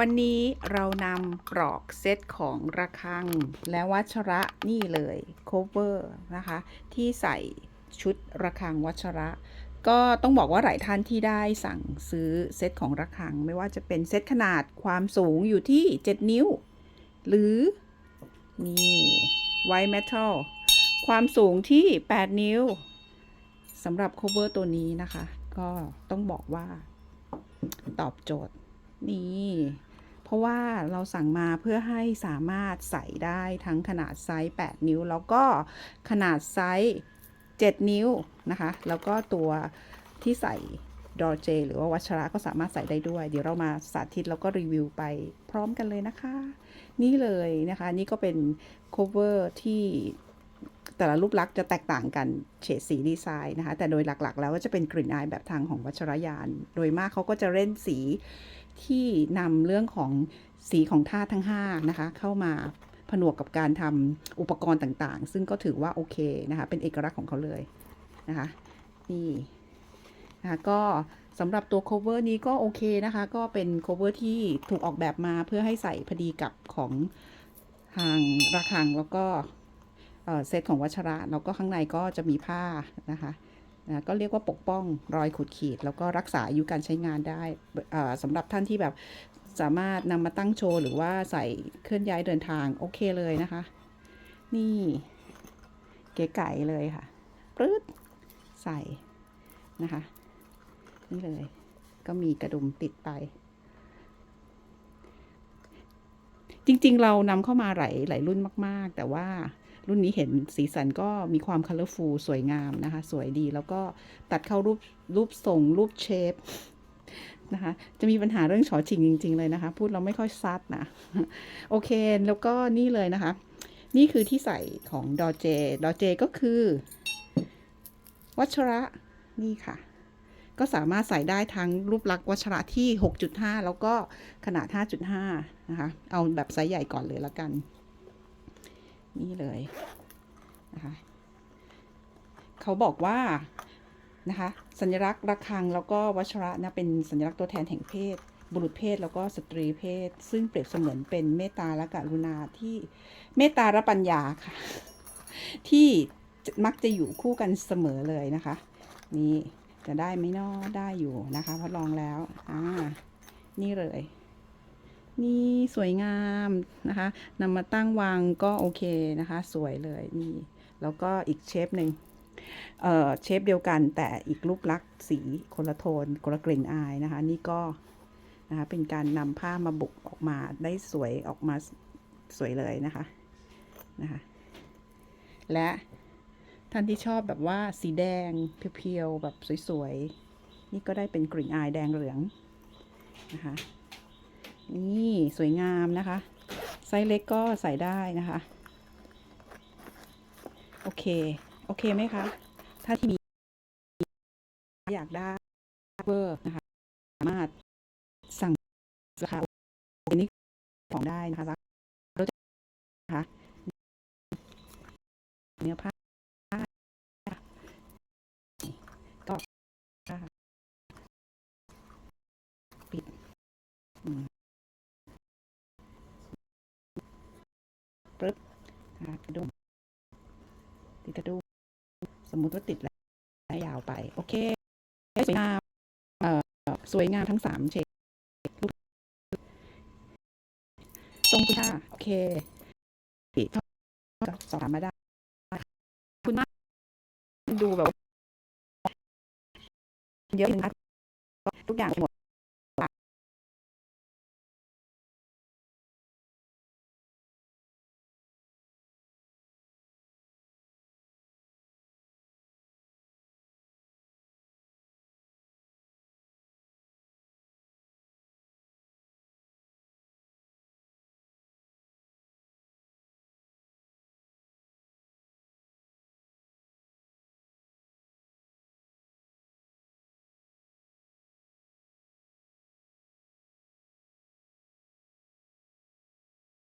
วันนี้เรานำปลอกเซตของระฆัง และวัชระนี่เลย cover นะคะ ที่ใส่ชุดระฆังวัชระ ก็ต้องบอกว่าหลายท่านที่ได้สั่งซื้อเซตของระฆัง ไม่ว่าจะเป็นเซตขนาดความสูงอยู่ที่ 7 นิ้ว หรือ นี่ white metal ความสูงที่ 8 นิ้วสำหรับ cover ตัวนี้นะคะ ก็ต้องบอกว่าตอบโจทย์ นี่ เพราะว่าเราสั่งมาเพื่อให้สามารถใส่ได้ทั้งขนาดไซส์ 8 นิ้ว แล้วก็ขนาดไซส์ 7 นิ้วนะคะ แล้วก็ตัวที่ใส่ดอเจ หรือว่าวัชระก็สามารถใส่ได้ด้วย เดี๋ยวเรามาสาธิตแล้วก็รีวิวไปพร้อมกันเลยนะคะ นี่เลยนะคะ นี่ก็เป็น cover ที่ แต่ละรูปลักษณ์จะแตกต่างกันเฉดสีดีไซน์นะคะ แต่โดยหลักๆ แล้วก็จะเป็นกลิ่นอายแบบทางของวัชรยาน โดยมากเขาก็จะเล่นสีที่นำเรื่องของสีของธาตุทั้ง5นะคะ เข้ามาผนวกกับการทำอุปกรณ์ต่างๆ ซึ่งก็ถือว่าโอเคนะคะ เป็นเอกลักษณ์ของเขาเลยนะคะนี่นะคะก็สำหรับตัว cover นี้ก็โอเคนะคะ ก็เป็น cover ที่ถูกออกแบบมาเพื่อให้ใส่พอดีกับของทางระฆังแล้วก็ เซตของวัชระแล้วก็ข้างในก็จะมีผ้านะคะนะก็เรียกว่าปกป้องรอยขูดขีด แล้วก็รักษาอายุการใช้งานได้สำหรับท่านที่แบบสามารถนำมาตั้งโชว์หรือว่าใส่เคลื่อนย้ายเดินทางโอเคเลยนะคะ นี่เก๋ไก่เลยค่ะปื๊ดใส่นะคะ นี่เลย ก็มีกระดุมติดไป จริงๆเรานำเข้ามาหลายหลายรุ่นมาก ๆ แต่ว่า รุ่นนี้เห็นสีสันก็มีความคัลเลอร์ฟูลสวยงามนะคะ สวยดีแล้วก็ตัดเข้ารูปรูปทรงรูปเชฟนะคะจะมีปัญหาเรื่องฉอชิงจริง ๆ เลยนะคะ พูดเราไม่ค่อยซัดนะ โอเค แล้วก็นี่เลยนะคะ นี่คือที่ใส่ของดอเจ ดอเจก็คือ วัชระนี่ค่ะ ก็สามารถใส่ได้ทั้งรูปลักษณ์วัชระที่ 6.5 แล้วก็ขนาด 5.5 นะคะ เอาแบบไซส์ใหญ่ก่อนเลยละกัน นี่เลยนะคะเขาบอกว่านะคะสัญลักษณ์ระฆังแล้วก็วัชระนะเป็นสัญลักษณ์ตัวแทนแห่งเพศ บุรุษเพศแล้วก็สตรีเพศ ซึ่งเปรียบเสมือนเป็นเมตตาและกรุณาที่เมตตาและปัญญาค่ะ ที่มักจะอยู่คู่กันเสมอเลยนะคะ นี่จะได้ไหมเนาะได้อยู่นะคะเพราะลองแล้วอ่านี่เลย นี่สวยงามนะคะนำมาตั้งวางก็โอเคนะคะ สวยเลยนี่แล้วก็อีกเชฟหนึ่งเอ่อเชฟเดียวกันแต่อีกรูปลักษณ์สีคนละโทนคนละกลิ่นอายนะคะ นี่ก็นะคะเป็นการนำผ้ามาบุกออกมาได้สวยออกมาสวยเลยนะคะนะคะ และท่านที่ชอบแบบว่าสีแดงเพียวๆแบบสวยๆ นี่ก็ได้เป็นกลิ่นอายแดงเหลืองนะคะ นี่สวยงามนะคะ ไซส์เล็กก็ใส่ได้นะคะ โอเค โอเคไหมคะ ถ้าที่มี อยากได้เวอร์นะคะ สามารถสั่งราคาอันนี้ของได้นะคะราคาลดนะคะเนื้อผ้า ปึ๊บกระดุมติดกระดุมสมมุติว่าติดแล้วยาวไป โอเค สวยงามเอ่อสวยงามทั้งสามเฉดรูปทรงคุณค่าโอเคชอบก็สอบถามมาได้ขอบคุณมาก ดูแบบเยอะจริงนะทุกอย่างหมด